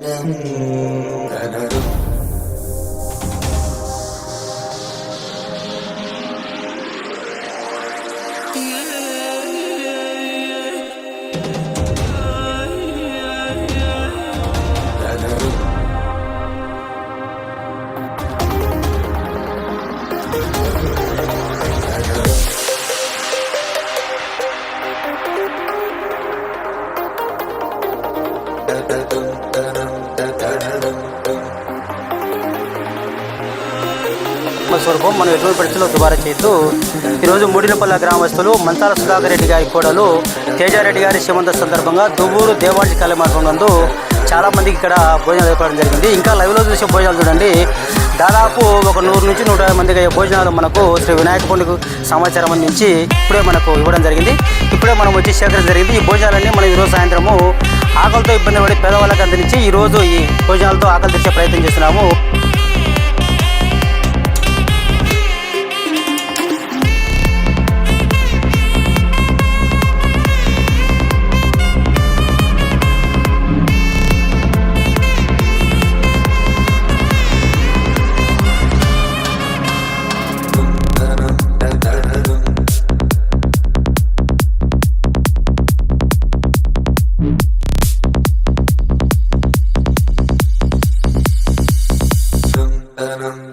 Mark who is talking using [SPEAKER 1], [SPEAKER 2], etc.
[SPEAKER 1] Mm-hmm. స్వరూపం మనం ఎటువంటి పరిస్థితుల్లో దుబారా చేయొద్దు. ఈరోజు మూడినపల్ల గ్రామస్తులు మంతాల సుధాకర్ రెడ్డి గారి కోడలు తేజారెడ్డి గారి శ్రీమంత సందర్భంగా దువ్వూరు దేవాంశ కళ్యాణ నందు చాలా మందికి ఇక్కడ భోజనాలు ఏర్పడడం జరిగింది. ఇంకా లైవ్లో చూసే భోజనాలు చూడండి. దాదాపు ఒక నూరు నుంచి నూట యాభై మందికి అయ్యే భోజనాలు మనకు శ్రీ వినాయక పండుగ సమాచారం అందించి ఇప్పుడే మనకు ఇవ్వడం జరిగింది. ఇప్పుడే మనం వచ్చి సేకరించడం జరిగింది. ఈ భోజనాలన్నీ మనం ఈరోజు సాయంత్రము ఆకలితో ఇబ్బంది పడి పేదవాళ్ళకి అందించి ఈరోజు ఈ భోజనాలతో ఆకలి తెచ్చే ప్రయత్నం చేస్తున్నాము. Saranam